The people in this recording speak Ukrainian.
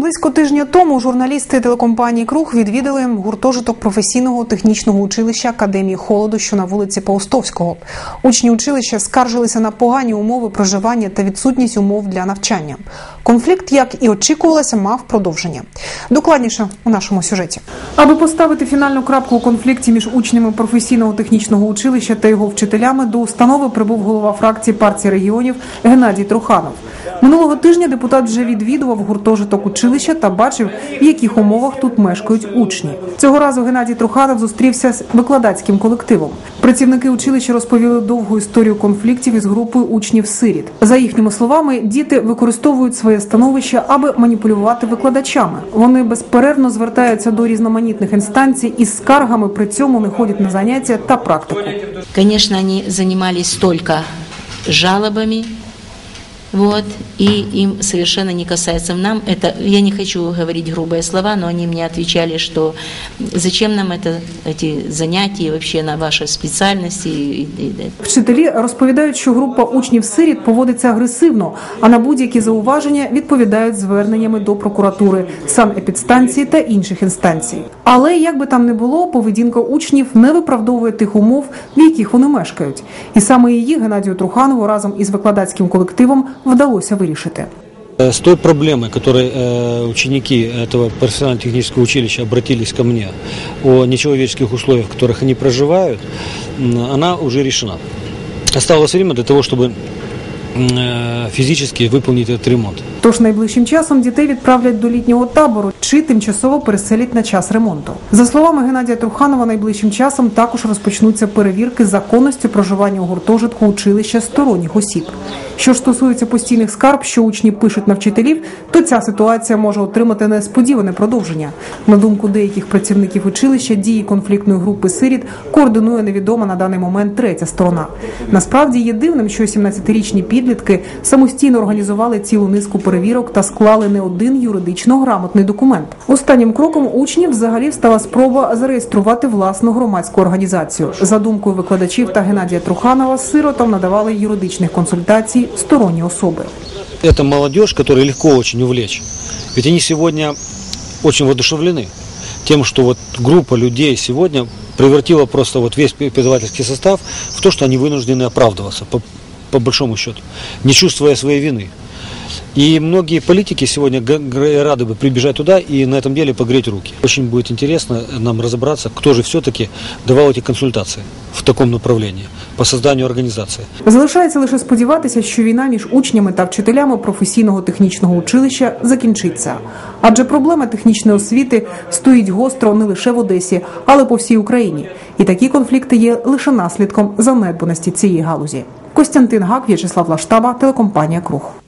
Близько тижня тому журналісти телекомпанії Круг відвідали гуртожиток професійного технічного училища Академії холоду, що на вулиці Паустовського. Учні училища скаржилися на погані умови проживання та відсутність умов для навчання. Конфлікт, як і очікувалося, мав продовження. Докладніше у нашому сюжеті. Аби поставити фінальну крапку у конфлікті між учнями професійного технічного училища та його вчителями, до установи прибув голова фракції партії регіонів Геннадій Труханов. Минулого тижня депутат вже відвідував гуртожиток училища та бачив, в яких умовах тут мешкають учні. Цього разу Геннадій Труханов зустрівся з викладацьким колективом. Працівники училища розповіли довгу історію конфліктів із групою учнів-сиріт. За їхніми словами, діти використовують своє становище, аби маніпулювати викладачами. Вони безперервно звертаються до різноманітних інстанцій із скаргами, при цьому не ходять на заняття та практику. Звісно, вони займалися тільки жалобами, вот, и им совершенно не касается нам. Это, я не хочу говорить грубые слова, но они мне отвечали, что зачем нам это, эти занятия, и вообще на ваши специальности. и- и- и- Вчителі розповідають, що група учнів сиріт поводиться агресивно, а на будь-які зауваження відповідають зверненнями до прокуратури, санепідстанції та інших інстанцій. Але як би там не було, поведінка учнів не виправдовує тих умов, в яких вони мешкають. І саме її Геннадію Труханову разом із викладацьким колективом вдалося вирішити. Э, С той проблемой, которой э, ученики этого профессионально-технического училища обратились ко мне о нечеловеческих условиях, в которых они проживают, м, она уже решена. Осталось время для того, чтобы м, э, физически выполнить этот ремонт. Тож найближчим часом дітей відправлять до літнього табору чи тимчасово переселять на час ремонту. За словами Геннадія Труханова, найближчим часом також розпочнуться перевірки законності проживання у гуртожитку училища сторонніх осіб. Що ж стосується постійних скарб, що учні пишуть на вчителів, то ця ситуація може отримати несподіване продовження. На думку деяких працівників училища, дії конфліктної групи сиріт координує невідома на даний момент третя сторона. Насправді є дивним, що 17-річні підлітки самостійно організували цілу низку перевірок та склали не один юридично грамотний документ Останнім кроком учнів взагалі стала спроба зареєструвати власну громадську організацію. За думкою викладачів та Геннадія Труханова, сиротам надавали юридичних консультацій сторонні особи. Это молодежь, которую легко очень увлечь. Ведь они сегодня очень воодушевлены тем, что вот группа людей сегодня превратила просто вот весь преподавательский состав в то, что они вынуждены оправдываться, по, по большому счету, не чувствуя своей вины. И многие политики сегодня г- г- рады бы прибежать туда и на этом деле погреть руки. Очень будет интересно нам разобраться, кто же все-таки давал эти консультации в таком направлении по созданию организации. Залишається лише сподіватися, що війна між учнями та вчителями професійного технічного училища закінчиться. Адже проблема технічної освіти стоїть гостро не лише в Одесі, але по всій Україні. І такі конфлікти є лише наслідком занедбаності цієї галузі. Костянтин Гак, В'ячеслав Лаштаба, телекомпанія Круг.